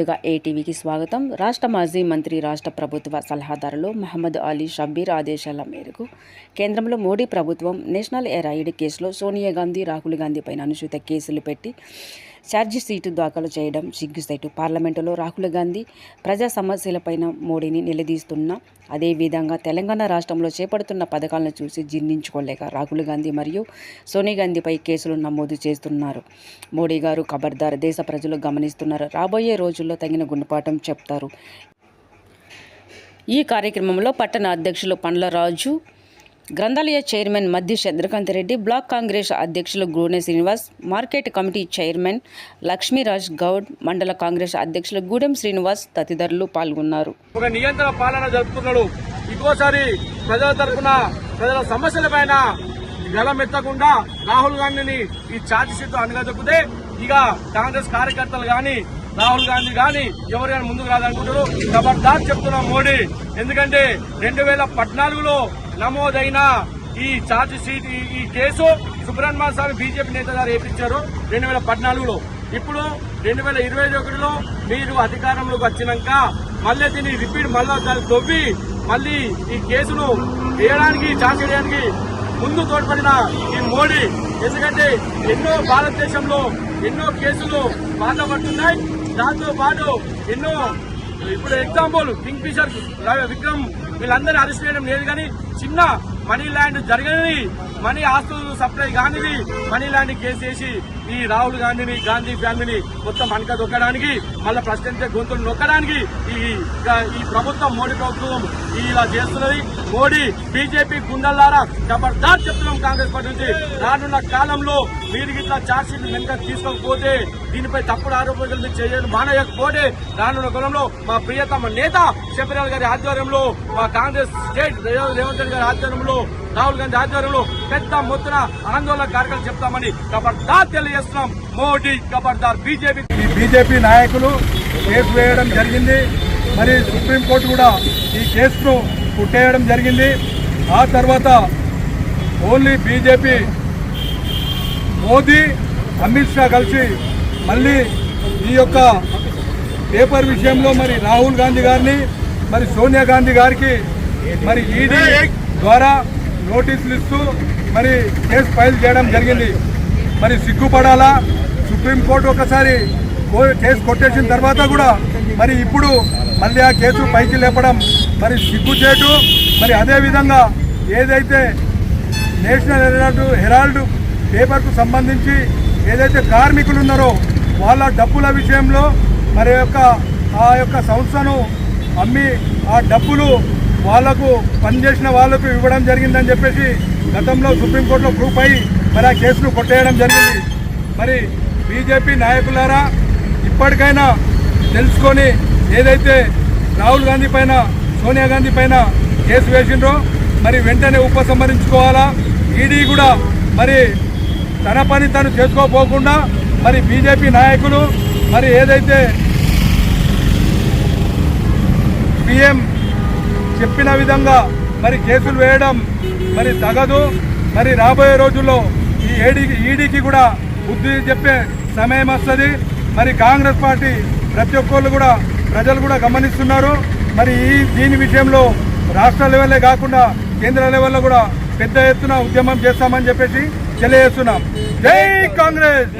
ముందుగా ఏటీవీకి స్వాగతం. రాష్ట్ర మాజీ మంత్రి రాష్ట్ర ప్రభుత్వ సలహాదారులు మహమ్మద్ అలీ షబ్బీర్ ఆదేశాల మేరకు కేంద్రంలో మోడీ ప్రభుత్వం నేషనల్ ఎరాయిడ్ కేసులో సోనియా గాంధీ రాహుల్ గాంధీ పైన అనుచిత కేసులు పెట్టి ఛార్జీ సీటు దాఖలు చేయడం సిగ్గుసైటు. పార్లమెంటులో రాహుల్ గాంధీ ప్రజా సమస్యలపైన మోడీని నిలదీస్తున్న అదేవిధంగా తెలంగాణ రాష్ట్రంలో చేపడుతున్న పథకాలను చూసి జీర్ణించుకోలేక రాహుల్ గాంధీ మరియు సోనియా గాంధీపై కేసులు నమోదు చేస్తున్నారు. మోడీ గారు ఖబర్దార్ దేశ ప్రజలు గమనిస్తున్నారు. రాబోయే రోజుల్లో తగిన గుణపాఠం చెప్తారు. ఈ కార్యక్రమంలో పట్టణ అధ్యక్షులు పండ్ల రాజు గ్రంథాలయ చైర్మన్ మధ్య చంద్రకాంత్ రెడ్డి బ్లాక్ కాంగ్రెస్ అధ్యక్షులు Goone Srinivas market committee chairman Lakshmiraj Goud మండల కాంగ్రెస్ అధ్యక్షులు గూడెం శ్రీనివాస్ తదితరులు పాల్గొన్నారు. ఒక నియంత్రణ పాలన జరుపుతున్నాడు ఇంకోసారి ప్రజల తరఫున ప్రజల సమస్యల పైన గలమెత్తకుండా రాహుల్ గాంధీని ఈ ఛార్జ్ షీట్ అనగదొక్కితే ఇక కాంగ్రెస్ కార్యకర్తలు గాని రాహుల్ గాంధీ గాని ఎవరు కానీ ముందుకు రాదనుకుంటారు. ఖబర్దార్ చెప్తున్నా మోడీ. ఎందుకంటే రెండు వేల పద్నాలుగులో నమోదైన ఈ ఛార్జ్ షీట్ ఈ- కేసు సుబ్రహ్మణ్య స్వామి బీజేపీ నేత గారు వేపించారు రెండు వేల పద్నాలుగులో. ఇప్పుడు రెండు వేల ఇరవై ఒకటిలో మీరు అధికారంలోకి వచ్చినాక మళ్ళీ దీన్ని రిపీట్ మళ్ళా దాన్ని తవ్వి మళ్ళీ ఈ కేసును వేయడానికి ఛార్జ్ చేయడానికి ముందు తోడ్పడిన ఈ మోడీ. ఎందుకంటే ఎన్నో భారతదేశంలో ఎన్నో కేసులు బాధపడుతున్నాయి. దాంతో పాటు ఎన్నో ఇప్పుడు ఎగ్జాంపుల్ కింగ్ ఫిషర్ విక్రమ్ వీళ్ళందరినీ అరెస్ట్ చేయడం లేదు కానీ చిన్న మనీ ల్యాండ్ జరగనిది మనీ ఆస్తులు సప్లై కానిది మనీ ల్యాండ్ కేసు వేసి ఈ రాహుల్ గాంధీని గాంధీ ఫ్యామిలీని మొత్తం అనక దొక్కడానికి మళ్ళీ ప్రెసిడెంట్ గొంతులు నొక్కడానికి ఈ ఈ ప్రభుత్వం మోడీ ప్రభుత్వం ఇలా చేస్తున్నది. మోడీ బీజేపీ గుండెల్లారా జబర్దస్త్ చెప్తున్నాం కాంగ్రెస్ పార్టీ నుంచి. రానున్న కాలంలో మీరు ఇట్లా ఛార్జ్షీట్ వెనుక తీసుకోకపోతే దీనిపై తప్పుడు ఆరోపణలు మీరు చేయడం రానున్న కాలంలో మా ప్రియతమ నేత శబరిలాల్ గారి ఆధ్వర్యంలో మా కాంగ్రెస్ స్టేట్ రేవంత్ రెడ్డి గారి ఆధ్వర్యంలో రాహుల్ గాంధీ ఆధ్వర్యంలో పెద్ద మొత్తున ఆందోళన కార్యక్రమం చెప్తామని ఖబర్దార్ తెలియజేస్తున్నాం. మోడీ ఖబర్దార్ బీజేపీ. ఈ బీజేపీ నాయకులు కేసు వేయడం జరిగింది. మరి సుప్రీంకోర్టు కూడా ఈ కేసును పుట్టేయడం జరిగింది. ఆ తర్వాత ఓన్లీ బీజేపీ మోదీ అమిత్ షా కలిసి మళ్ళీ ఈ యొక్క పేపర్ విషయంలో మరి రాహుల్ గాంధీ గారిని మరి సోనియా గాంధీ గారికి మరి ఈడీ ద్వారా నోటీసులు ఇస్తూ మరి కేసు ఫైల్ చేయడం జరిగింది. మరి సిగ్గుపడాలా? సుప్రీంకోర్టు ఒకసారి కో- కేసు కొట్టేసిన తర్వాత కూడా మరి ఇప్పుడు మళ్ళీ ఆ కేసు పైకి లేపడం మరి సిగ్గుచేటు మరి అదేవిధంగా ఏదైతే నేషనల్ హెరాల్డ్ హెరాల్డ్ పేపర్కు సంబంధించి ఏదైతే కార్మికులు ఉన్నారో వాళ్ళ డబ్బుల విషయంలో మరి యొక్క ఆ యొక్క సంస్థను అమ్మి ఆ డబ్బులు వాళ్ళకు పనిచేసిన వాళ్ళకు ఇవ్వడం జరిగిందని చెప్పేసి గతంలో సుప్రీంకోర్టులో ప్రూఫ్ అయి మరి ఆ కేసును కొట్టేయడం జరిగింది. మరి బీజేపీ నాయకులారా ఇప్పటికైనా తెలుసుకొని ఏదైతే రాహుల్ గాంధీ పైన సోనియా గాంధీ పైన కేసు వేసిండ్రో మరి వెంటనే ఉపసంహరించుకోవాలా? ఈడీ కూడా మరి తన పని తను చేసుకోపోకుండా మరి బీజేపీ నాయకులు మరి ఏదైతే పిఎం చెప్పిన విధంగా మరి కేసులు వేయడం మరి తగదు. మరి రాబోయే రోజుల్లో ఈ ఏడీకి ఈడీకి కూడా బుద్ధి చెప్పే సమయం వస్తుంది. మరి కాంగ్రెస్ పార్టీ ప్రతి ఒక్కళ్ళు కూడా ప్రజలు కూడా గమనిస్తున్నారు. మరి ఈ దీని విషయంలో రాష్ట్ర లెవెల్లే కాకుండా కేంద్ర లెవెల్లో కూడా పెద్ద ఎత్తున ఉద్యమం చేస్తామని చెప్పేసి తెలియజేస్తున్నాం. జై కాంగ్రెస్!